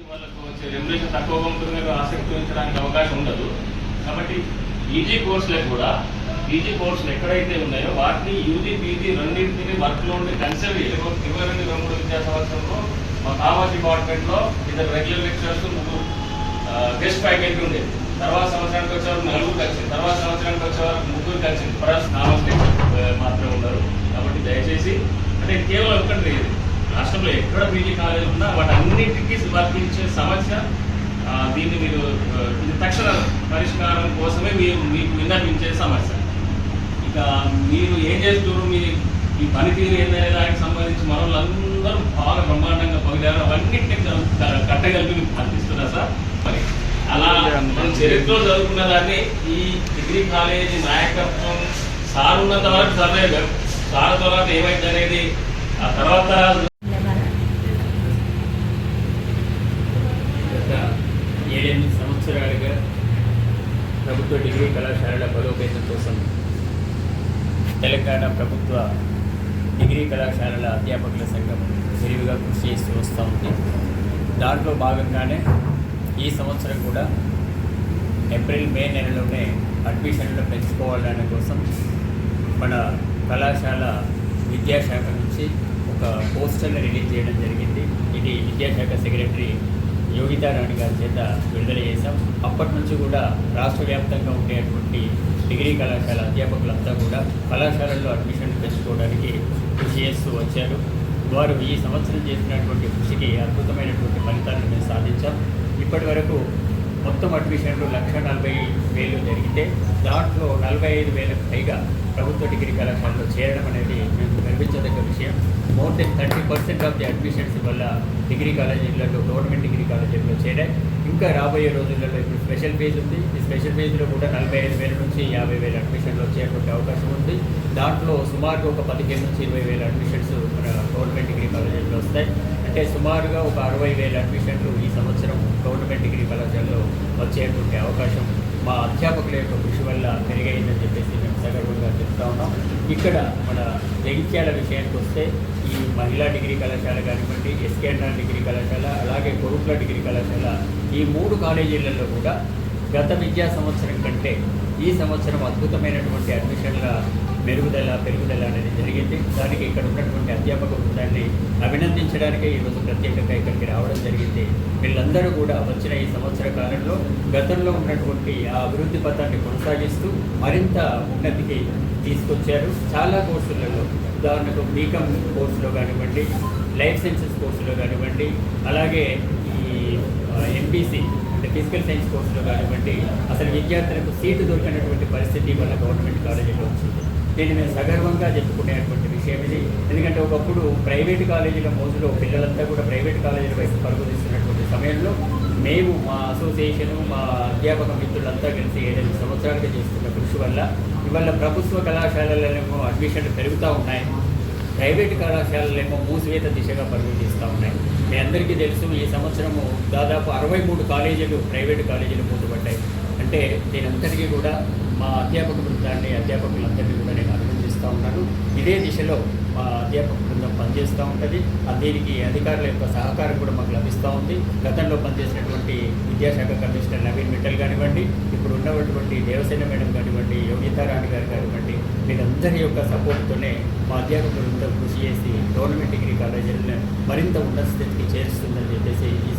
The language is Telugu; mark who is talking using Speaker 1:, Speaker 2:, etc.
Speaker 1: చేయడానికి వాళ్ళకు వచ్చే రెమ్యులేషన్ తక్కువగా ఉంటుంది కదా ఆసక్తి చూపించడానికి అవకాశం ఉండదు. కాబట్టి ఈజీ కోర్సులకు కూడా పీజీ కోర్సులు ఎక్కడైతే ఉన్నాయో వాటిని యూజీ పీజీ రెండింటిని వర్క్లో ఉండి కన్సిడర్ ఇరవై ఇరవై రెండు ఇరవై మూడు విద్యా సంవత్సరంలో మా కామర్స్ డిపార్ట్మెంట్లో ఇద్దరు రెగ్యులర్ లెక్చరర్స్ ముగ్గురు గెస్ట్ ఫ్యాకల్టీ ఉండేది తర్వాత సంవత్సరానికి వచ్చేవారు నలుగురు కలిసింది తర్వాత సంవత్సరానికి వచ్చేవారు ముగ్గురు కలిసింది ఫస్ట్ కామర్స్ మాత్రమే ఉన్నారు కాబట్టి దయచేసి అంటే కేవలం ఒక్కటి లేదు. రాష్ట్రంలో ఎక్కడ పీజీ కాలేజ్ ఉన్నా వాటి అన్నింటికీ వర్తించే సమస్య దీన్ని మీరు తక్షణ పరిష్కారం కోసమే మీరు మీకు విన్నపించే సమస్య. ఇక మీరు ఏం చేస్తున్నారు? మీ ఈ పనితీరు ఏందనే దానికి సంబంధించి మన వాళ్ళందరూ బాగా బ్రహ్మాండంగా పగిలారు. అవన్నింటినీ కట్టగలిపి మీకు అందిస్తున్నా సార్. మరి అలా మనం చరిత్రలో చదువుకున్న దాన్ని ఈ డిగ్రీ కాలేజీ నాయకత్వం సార్ ఉన్నంత వరకు సర్వే సార్ తర్వాత ఏమైంది అనేది ఆ తర్వాత
Speaker 2: గత ఏడెనిమిది సంవత్సరాలుగా ప్రభుత్వ డిగ్రీ కళాశాలల బలోపేతం కోసం తెలంగాణ ప్రభుత్వ డిగ్రీ కళాశాలల అధ్యాపకుల సంఘం విరివిగా కృషి చేస్తూ వస్తూ ఉంది. దాంట్లో భాగంగానే ఈ సంవత్సరం కూడా ఏప్రిల్ మే నెలలోనే అడ్మిషన్లు పెంచుకోవాలనే కోసం మన కళాశాల విద్యాశాఖ నుంచి ఒక పోస్టర్ని రిలీజ్ చేయడం జరిగింది. ఇది విద్యాశాఖ సెక్రటరీ యోగితారాణి గారి చేత విడుదల చేశాం. అప్పటి నుంచి కూడా రాష్ట్ర వ్యాప్తంగా ఉండేటువంటి డిగ్రీ కళాశాల అధ్యాపకులంతా కూడా కళాశాలల్లో అడ్మిషన్ పెంచుకోవడానికి కృషి చేస్తూ వచ్చారు. వారు ఈ సంవత్సరం చేసినటువంటి కృషికి అద్భుతమైనటువంటి ఫలితాలను మేము సాధించాం. ఇప్పటి వరకు మొత్తం అడ్మిషన్లు లక్ష నలభై వేలు జరిగితే దాంట్లో నలభై ఐదు వేలకు పైగా ప్రభుత్వ డిగ్రీ కళాశాలలో చేరడం అనేది మేము గర్వించదగ్గ విషయం. More than thirty percent of the admissions వల్ల డిగ్రీ కాలేజీలలో గవర్నమెంట్ డిగ్రీ కాలేజీల్లో చేరాయి. ఇంకా రాబోయే రోజులలో ఇప్పుడు స్పెషల్ ఫేజ్ ఉంది. ఈ స్పెషల్ ఫేజ్లో కూడా నలభై ఐదు వేల నుంచి యాభై వేల అడ్మిషన్లు వచ్చేటువంటి అవకాశం ఉంది. దాంట్లో సుమారుగా ఒక పదిహేను నుంచి ఇరవై వేల అడ్మిషన్స్ మన గవర్నమెంట్ డిగ్రీ కాలేజీలో వస్తాయి. అంటే సుమారుగా ఒక అరవై వేల అడ్మిషన్లు ఈ సంవత్సరం గవర్నమెంట్ డిగ్రీ కళాశాలలో వచ్చేటువంటి అవకాశం మా అధ్యాపకుల యొక్క కృషి వల్ల పెరిగైందని చెప్పేసి మేము సగర్వంగా చెప్తా ఉన్నాం. ఇక్కడ మన జగిత్యాల విషయానికి వస్తే ఈ మహిళా డిగ్రీ కళాశాల కానివ్వండి ఎస్కేఎన్ఆర్ డిగ్రీ కళాశాల అలాగే కొరుట్ల డిగ్రీ కళాశాల ఈ మూడు కాలేజీలలో కూడా గత విద్యా సంవత్సరం కంటే ఈ సంవత్సరం అద్భుతమైనటువంటి అడ్మిషన్ల మెరుగుదల పెరుగుదల అనేది జరిగింది. దానికి ఇక్కడ ఉన్నటువంటి అధ్యాపక బృందాన్ని అభినందించడానికే ఈరోజు ప్రత్యేకంగా ఇక్కడికి రావడం జరిగింది. వీళ్ళందరూ కూడా వచ్చిన ఈ సంవత్సర కాలంలో గతంలో ఉన్నటువంటి ఆ అభివృద్ధి పథాన్ని కొనసాగిస్తూ మరింత ఉన్నతికి తీసుకొచ్చారు. చాలా కోర్సులలో ఉదాహరణకు బీకామ్ కోర్సులో కానివ్వండి లైఫ్ సైన్సెస్ కోర్సులో కానివ్వండి అలాగే ఈ ఎంపీసీ ఫిజికల్ సైన్స్ కోర్సులో కానివ్వండి అసలు విద్యార్థులకు సీటు దొరికినటువంటి పరిస్థితి వల్ల గవర్నమెంట్ కాలేజీలో వచ్చింది. దీన్ని మేము సగర్వంగా చెప్పుకునేటువంటి విషయం ఇది. ఎందుకంటే ఒకప్పుడు ప్రైవేట్ కాలేజీల మోజులో పిల్లలంతా కూడా ప్రైవేట్ కాలేజీల వైపు పరుగుదిస్తున్నటువంటి సమయంలో మేము మా అసోసియేషను మా అధ్యాపక మిత్రులంతా కలిసి ఏడెనిమిది సంవత్సరాలుగా చేస్తున్న కృషి వల్ల ఇవాళ ప్రభుత్వ కళాశాలలలో అడ్మిషన్లు పెరుగుతూ ఉన్నాయి. ప్రైవేట్ కళాశాలలేమో మూసివేత దిశగా పరిమితిస్తూ ఉన్నాయి. మీ అందరికీ తెలుసు ఈ సంవత్సరము దాదాపు అరవై మూడు కాలేజీలు ప్రైవేట్ కాలేజీలు మూతపడ్డాయి అంటే దీనంతటికీ కూడా మా అధ్యాపక బృందాన్ని అధ్యాపకులందరినీ కూడా నేను అభినందిస్తూ ఉన్నాను. ఇదే దిశలో మా అధ్యాపక బృందం పనిచేస్తూ ఉంటుంది. దీనికి అధికారుల యొక్క సహకారం కూడా మాకు లభిస్తూ ఉంది. గతంలో పనిచేసినటువంటి విద్యాశాఖ కమిషనర్ నవీన్ మిట్టల్ కానివ్వండి ఇప్పుడు ఉన్నటువంటి దేవసేన మేడం కానివ్వండి యోగితారాణి గారు కానివ్వండి మీరందరి యొక్క సపోర్ట్తోనే మా అధ్యాపకులంతా కృషి చేసి గవర్నమెంట్ డిగ్రీ కాలేజీలను మరింత ఉన్నత స్థితికి చేరుస్తుందని చెప్పేసి ఈ